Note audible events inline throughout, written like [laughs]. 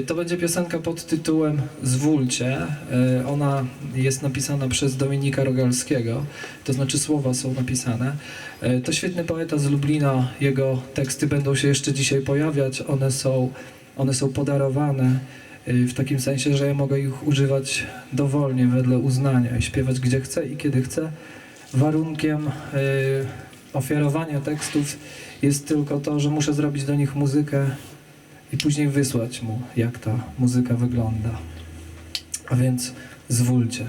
To będzie piosenka pod tytułem Zwólcie. E, Ona jest napisana przez Dominika Rogalskiego, to znaczy słowa są napisane. E, To świetny poeta z Lublina, jego teksty będą się jeszcze dzisiaj pojawiać. One są, one są podarowane w takim sensie, że ja mogę ich używać dowolnie, wedle uznania i śpiewać gdzie chcę i kiedy chcę. Warunkiem ofiarowania tekstów jest tylko to, że muszę zrobić do nich muzykę i później wysłać mu, jak ta muzyka wygląda. A więc zwólcie.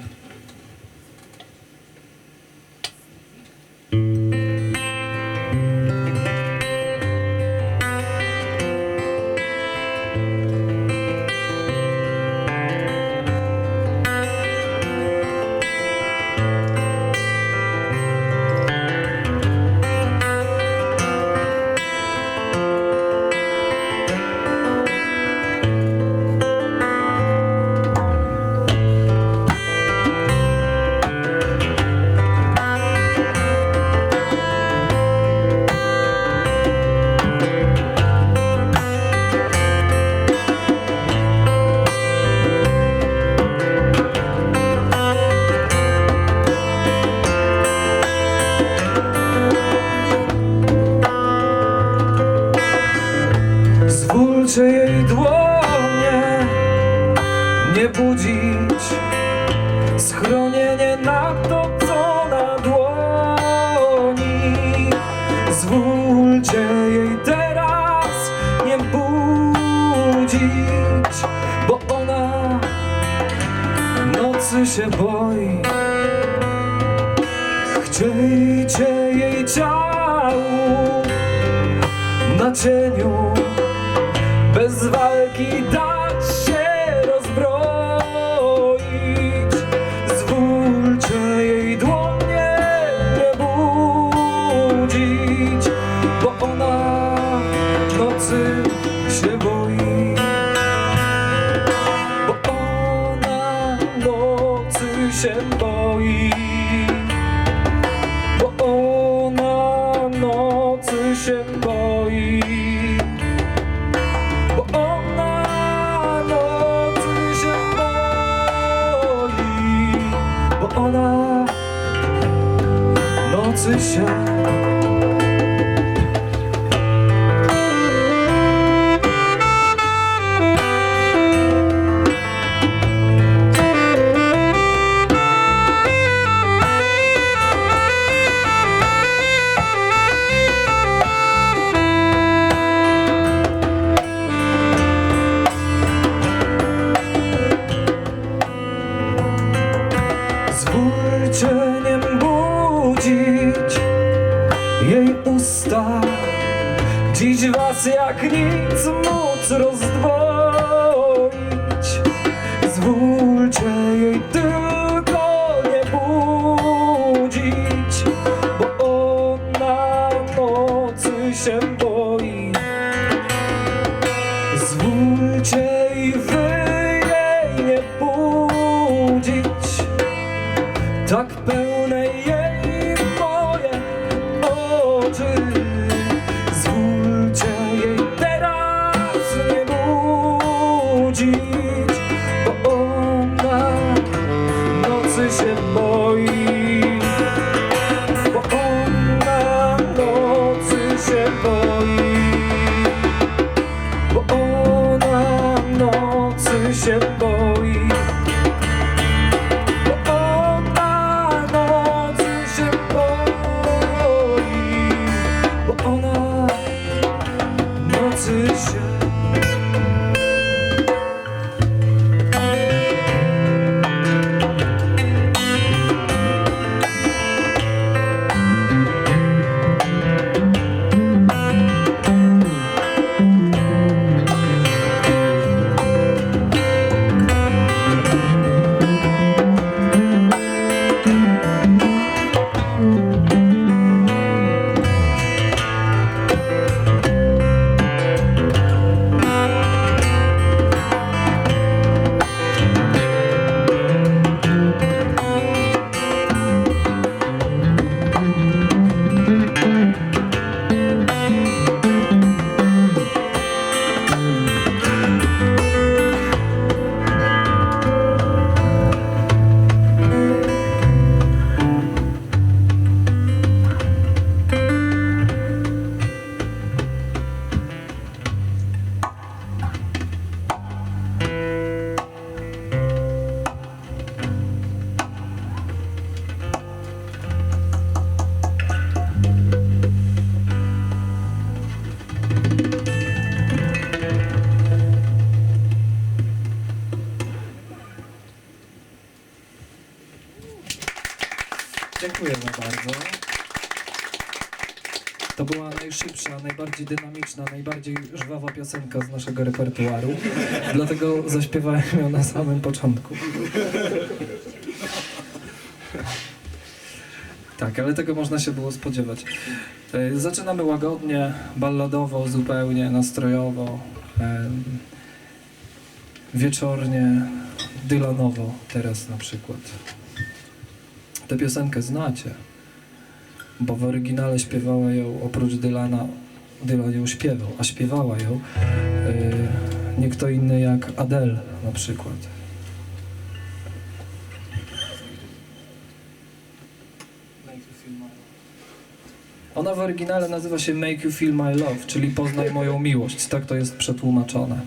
Budzić. Schronienie na to, co na dłoni. Zwólcie jej teraz, nie budzić Bo ona nocy się boi. Chciejcie jej ciału na cieniu. Bez walki dać Jak nic móc rozdwoić. Zwólcie jej tylko nie budzić, bo ona nocy się boi. Zwólcie i wy jej nie budzić tak pełne dynamiczna, najbardziej żwawa piosenka z naszego repertuaru. Dlatego zaśpiewałem ją na samym początku. Tak, ale tego można się było spodziewać. E, Zaczynamy łagodnie, balladowo, zupełnie nastrojowo, em, wieczornie, dylanowo teraz na przykład. Tę piosenkę znacie, bo w oryginale śpiewała ją oprócz Dylana, Dylan ją śpiewał, a śpiewała ją e, nie kto inny jak Adele na przykład. Ona w oryginale nazywa się Make You Feel My Love, czyli Poznaj moją miłość. Tak to jest przetłumaczone.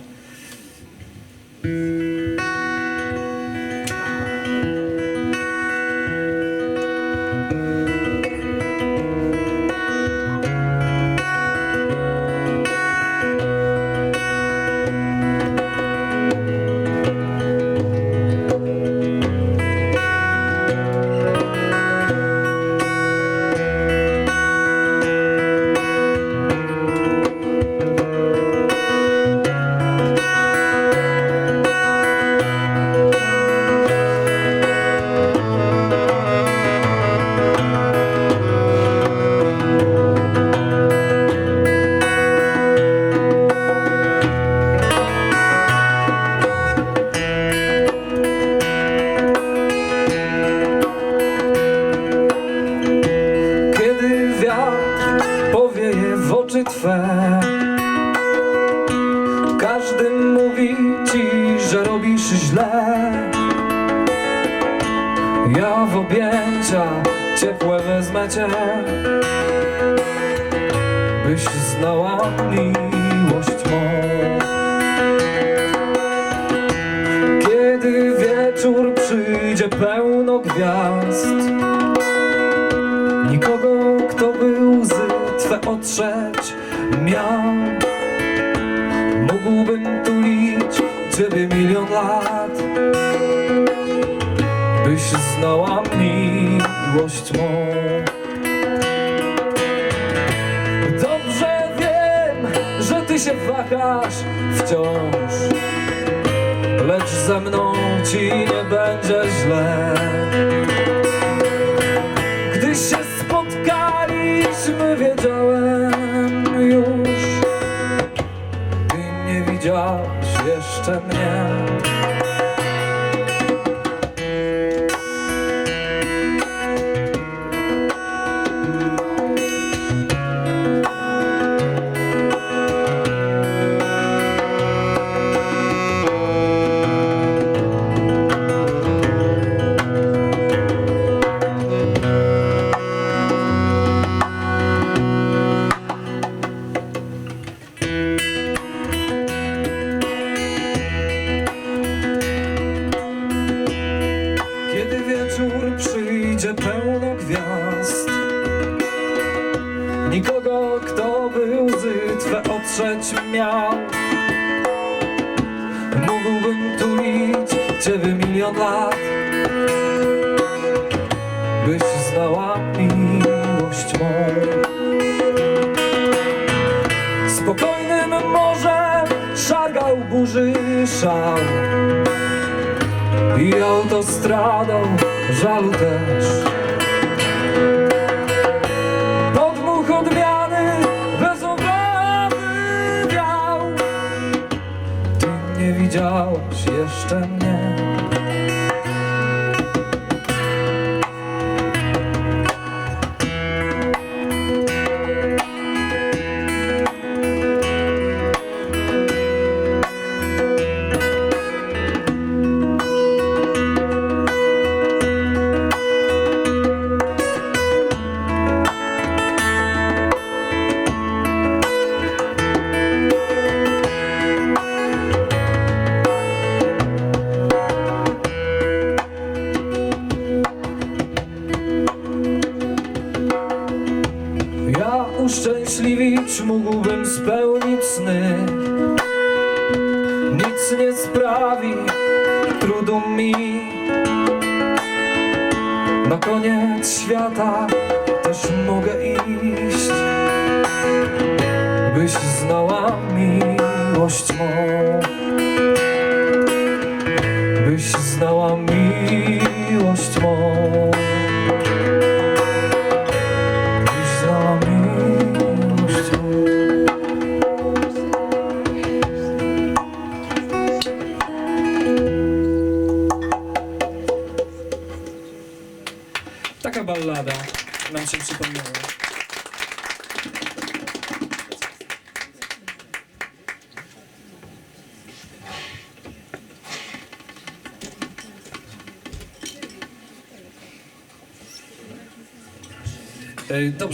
Kto by łzy Twe otrzeć? Miał. Mógłbym tulić Ciebie milion lat Byś znała miłość mą. Dobrze wiem, że Ty się wahasz wciąż Lecz ze mną Ci nie będzie źle spotkaliśmy, wiedziałem już. Ty nie widziałaś jeszcze mnie Byś znała miłość mą Spokojnym morzem szagał burzy szał i autostradą żalu też. Podmuch odmiany bez obawy wiał. Ty nie widziałaś jeszcze znała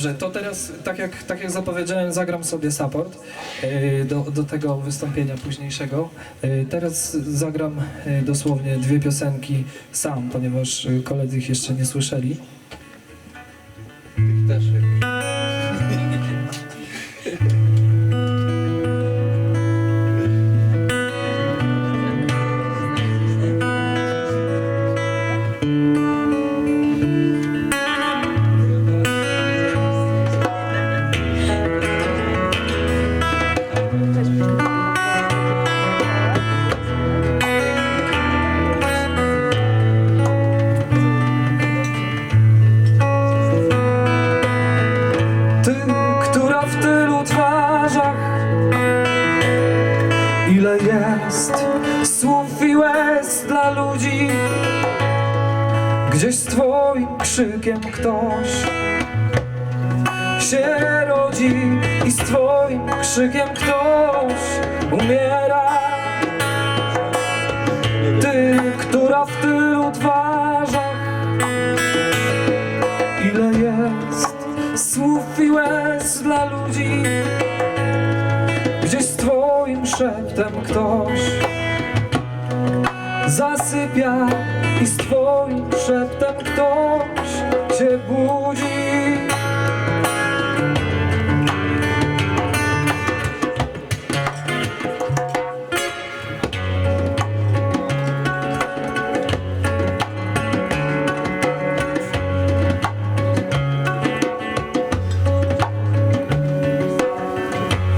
Dobrze, to teraz, tak jak, tak jak zapowiedziałem, zagram sobie support e, do, do tego wystąpienia późniejszego. E, Teraz zagram e, dosłownie dwie piosenki sam, ponieważ koledzy ich jeszcze nie słyszeli. Gdzieś z twoim krzykiem ktoś się rodzi I z twoim krzykiem ktoś umiera. Ty, która w tylu twarzach Ile jest słów i łez dla ludzi Gdzieś z twoim szeptem ktoś Zasypia i z twoim szeptem ktoś się budzi.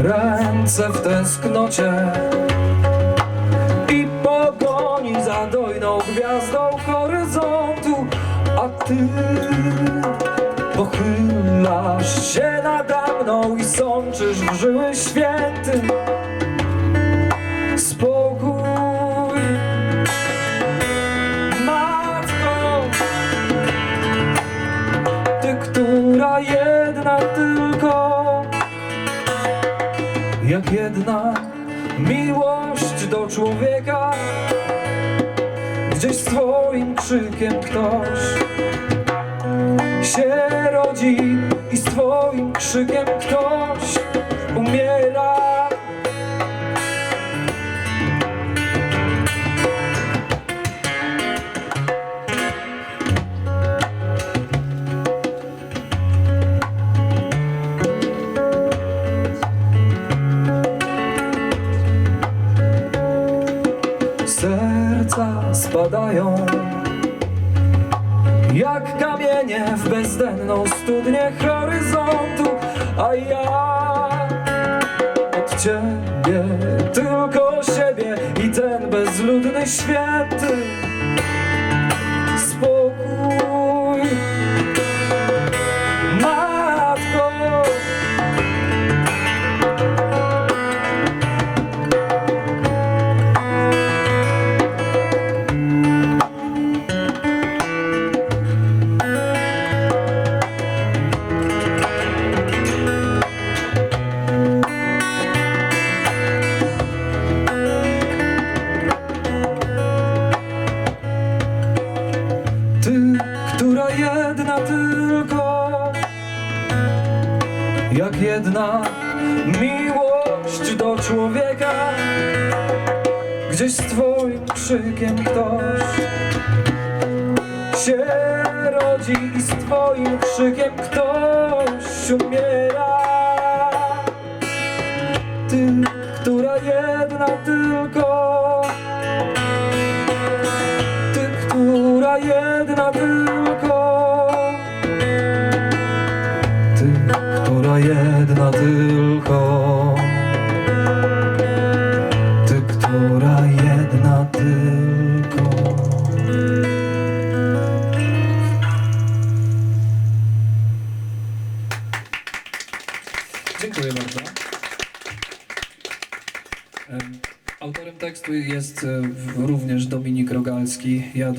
Ręce w tęsknocie I pogoni za dojną gwiazdą ty. Pochylasz się nade mną I sączysz w żyły święty. Spokój Matko. Ty, która jedna tylko. Jak jedna miłość do człowieka Gdzieś swoim krzykiem ktoś się rodzi i z twoim krzykiem ktoś umiera Jak kamienie w bezdenną studnię horyzontu, a ja od ciebie tylko siebie i ten bezludny święty Jak jedna miłość do człowieka. Gdzieś z twoim krzykiem ktoś się rodzi I z twoim krzykiem ktoś umiera. Ty, która jedna tylko. Ty, która jedna tylko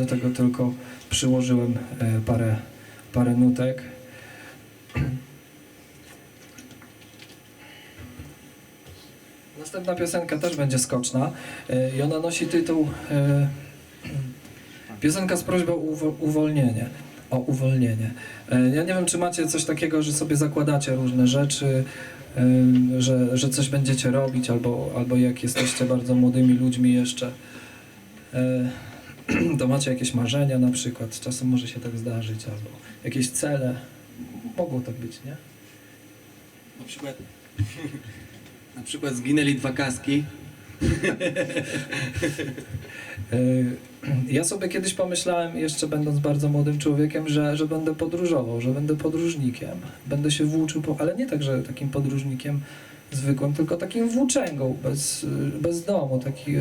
do tego tylko przyłożyłem e, parę, parę nutek. Następna piosenka też będzie skoczna e, i ona nosi tytuł e, Piosenka z prośbą o uwo- uwolnienie. O uwolnienie. Ja nie wiem, czy macie coś takiego, że sobie zakładacie różne rzeczy, że, że coś będziecie robić, albo, albo jak jesteście bardzo młodymi ludźmi jeszcze, [clears throat] to macie jakieś marzenia na przykład, czasem może się tak zdarzyć, albo jakieś cele. Mogło tak być, nie? Na przykład, [laughs] na przykład zginęli dwa kaski. [laughs] E, [clears throat] Ja sobie kiedyś pomyślałem, jeszcze będąc bardzo młodym człowiekiem, że, że będę podróżował, że będę podróżnikiem. Będę się włóczył, po, ale nie tak, że takim podróżnikiem zwykłym, tylko takim włóczęgą, bez, bez domu, taki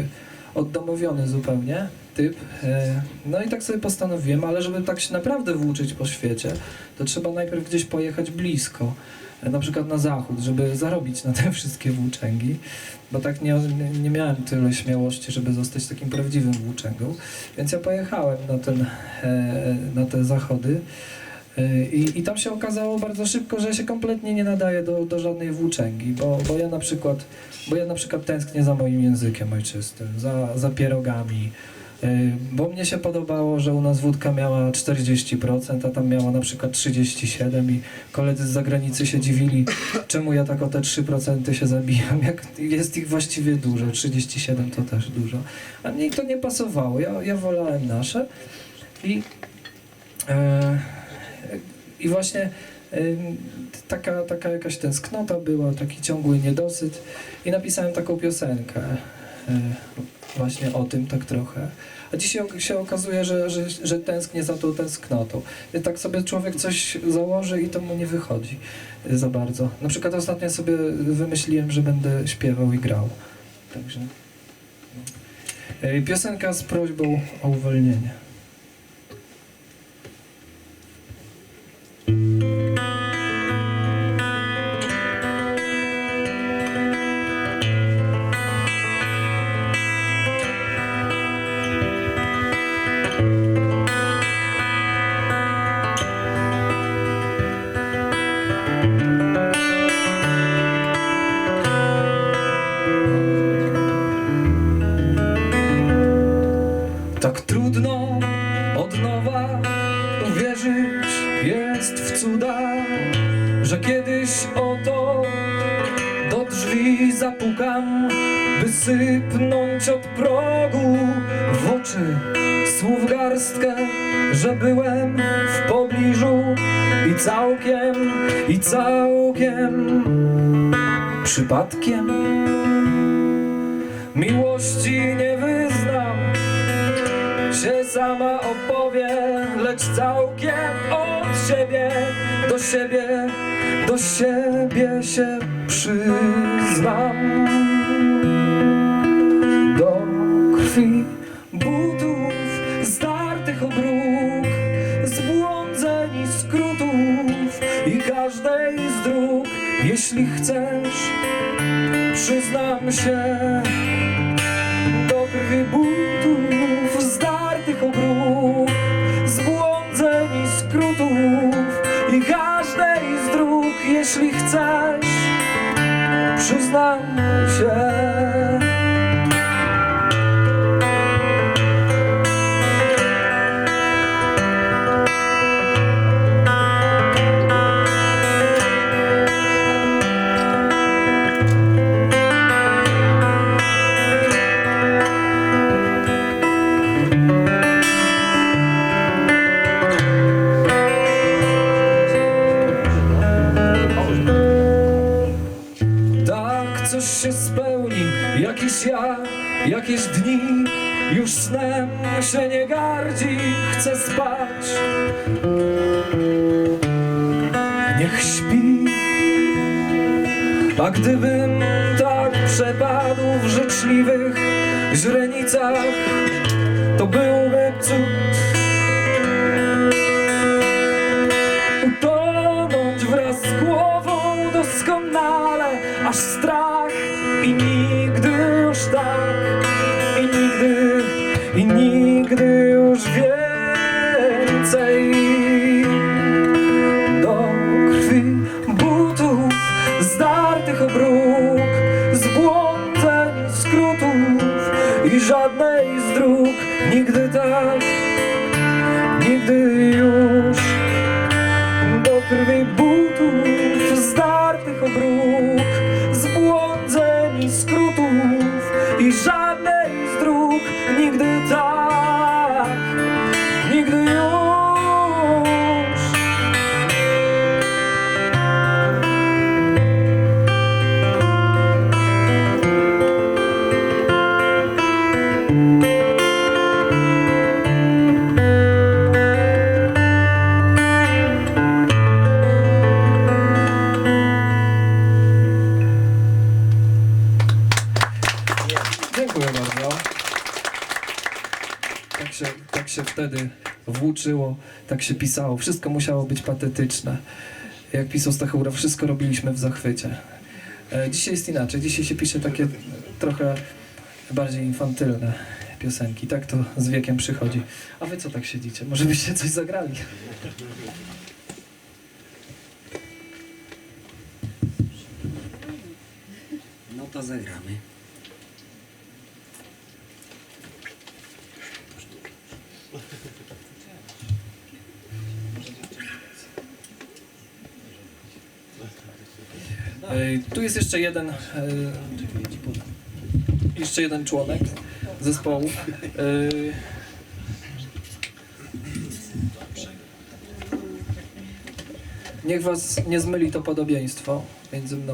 oddomowiony zupełnie typ. E, No i tak sobie postanowiłem, ale żeby tak się naprawdę włóczyć po świecie, to trzeba najpierw gdzieś pojechać blisko. e, Na przykład na zachód, żeby zarobić na te [laughs] wszystkie włóczęgi, bo tak nie, nie miałem tyle śmiałości, żeby zostać takim prawdziwym włóczęgą. Więc ja pojechałem na, ten, e, na te zachody i, i tam się okazało bardzo szybko, że się kompletnie nie nadaję do, do żadnej włóczęgi, bo, bo ja na przykład bo ja na przykład tęsknię za moim językiem ojczystym, za, za pierogami, bo mnie się podobało, że u nas wódka miała 40%, a tam miała na przykład 37% i koledzy z zagranicy się dziwili, czemu ja tak o te 3% się zabijam, jak jest ich właściwie dużo, 37 to też dużo. A mnie to nie pasowało, ja, ja wolałem nasze i, e, i właśnie e, taka, taka jakaś tęsknota była, taki ciągły niedosyt i napisałem taką piosenkę właśnie o tym tak trochę. A dzisiaj się okazuje, że, że, że tęsknię za tą tęsknotą. I tak sobie człowiek coś założy i to mu nie wychodzi e, za bardzo. Na przykład ostatnio sobie wymyśliłem, że będę śpiewał i grał. Także. no. Piosenka z prośbą o uwolnienie. Że byłem w pobliżu i całkiem, i całkiem przypadkiem miłości nie wyznam się sama opowie, lecz całkiem od siebie do siebie, do siebie się przyznam. Do krwi jeśli chcesz, przyznam się. Do krwi butów, zdartych obróg, zbłądzeń i skrótów i każdej z dróg, jeśli chcesz, przyznam gdybym tak przepadł w życzliwych źrenicach To byłby wtedy włóczyło, tak się pisało. Wszystko musiało być patetyczne. Jak pisał Stachura, wszystko robiliśmy w zachwycie. E, Dzisiaj jest inaczej. Dzisiaj się pisze takie trochę bardziej infantylne piosenki. Tak to z wiekiem przychodzi. A wy co tak siedzicie? Może byście coś zagrali? No to zagramy. Tu jest jeszcze jeden, e, jeszcze jeden członek zespołu. E, Niech was nie zmyli to podobieństwo między mną